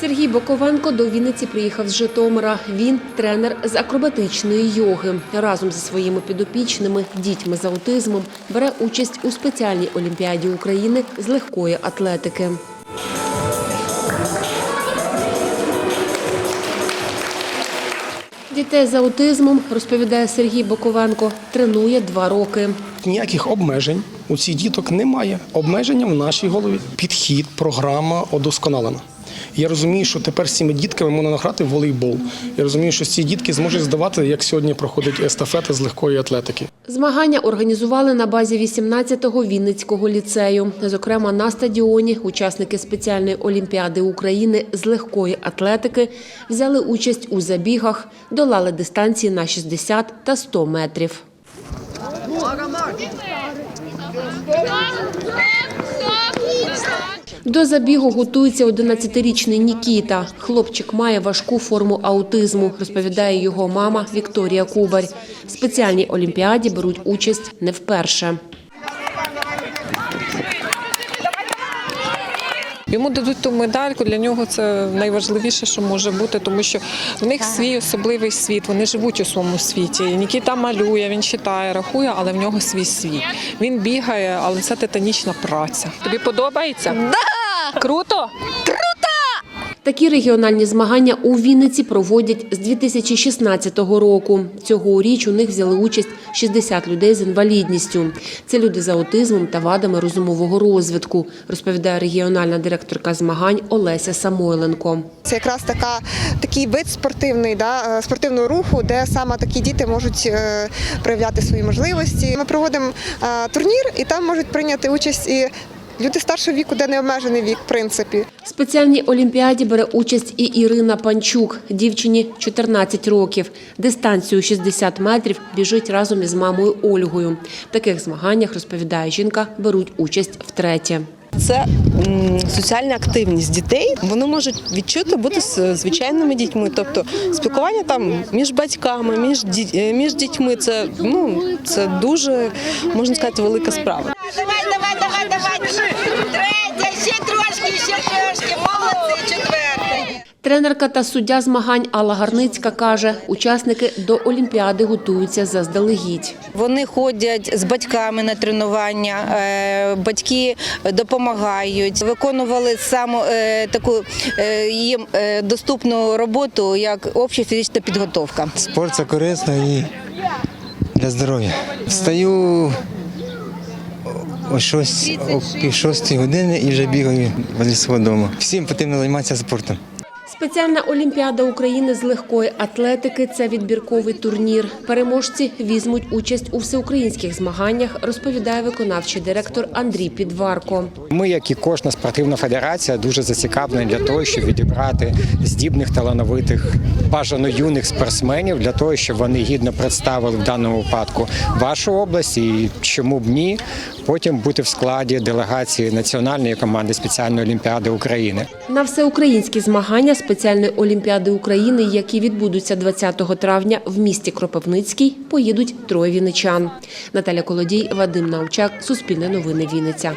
Сергій Боковенко до Вінниці приїхав з Житомира. Він тренер з акробатичної йоги. Разом зі своїми підопічними дітьми з аутизмом бере участь у спеціальній олімпіаді України з легкої атлетики. Дітей з аутизмом, розповідає Сергій Боковенко, тренує два роки. Ніяких обмежень у цих діток немає. Обмеження в нашій голові. Підхід, програма удосконалена. Я розумію, що тепер з цими дітками можна награти в волейбол. Я розумію, що ці дітки зможуть здавати, як сьогодні проходить естафета з легкої атлетики. Змагання організували на базі 18-го Вінницького ліцею. Зокрема, на стадіоні учасники спеціальної олімпіади України з легкої атлетики взяли участь у забігах, долали дистанції на 60 та 100 метрів. До забігу готується 11-річний Нікіта. Хлопчик має важку форму аутизму, розповідає його мама Вікторія Кубарь. В спеціальній олімпіаді беруть участь не вперше. Йому дадуть ту медальку. Для нього це найважливіше, що може бути, тому що в них свій особливий світ. Вони живуть у своєму світі. Нікіта малює, він читає, рахує, але в нього свій світ. Він бігає, але це титанічна праця. Тобі подобається? Да! Круто? Такі регіональні змагання у Вінниці проводять з 2016 року. Цьогоріч у них взяли участь 60 людей з інвалідністю. Це люди з аутизмом та вадами розумового розвитку, розповідає регіональна директорка змагань Олеся Самойленко. Це якраз така такий вид спортивний, да, е, спортивного руху, де саме такі діти можуть е, проявляти свої можливості. Ми проводимо е, турнір, і там можуть прийняти участь і люди старшого віку, де не обмежений вік, в принципі. В спеціальній олімпіаді бере участь і Ірина Панчук. Дівчині 14 років. Дистанцію 60 метрів біжить разом із мамою Ольгою. В таких змаганнях, розповідає жінка, беруть участь втретє. Це соціальна активність дітей. Вони можуть відчути бути з звичайними дітьми. Тобто спілкування там між батьками, між е, між дітьми. Це ну це дуже можна сказати велика справа. Давай, давай, давай, давай. Тренерка та суддя змагань Алла Гарницька каже, учасники до Олімпіади готуються заздалегідь. Вони ходять з батьками на тренування, е, батьки допомагають. Виконували саму е, таку е, їм доступну роботу, як обща фізична підготовка. Спорт це корисно і для здоров'я. Встаю о 6, о пів години і вже бігаю возле свого дому. Всім потрібно займатися спортом. Спеціальна олімпіада України з легкої атлетики це відбірковий турнір. Переможці візьмуть участь у всеукраїнських змаганнях, розповідає виконавчий директор Андрій Підварко. Ми, як і кожна спортивна федерація, дуже зацікавлені для того, щоб відібрати здібних талановитих, бажано юних спортсменів для того, щоб вони гідно представили в даному випадку вашу область і чому б ні, потім бути в складі делегації національної команди спеціальної олімпіади України. На всеукраїнські змагання спеціальної олімпіади України, які відбудуться 20 травня в місті Кропивницький, поїдуть троє віничан. Наталя Колодій, Вадим Научак, Суспільне новини Вінниця.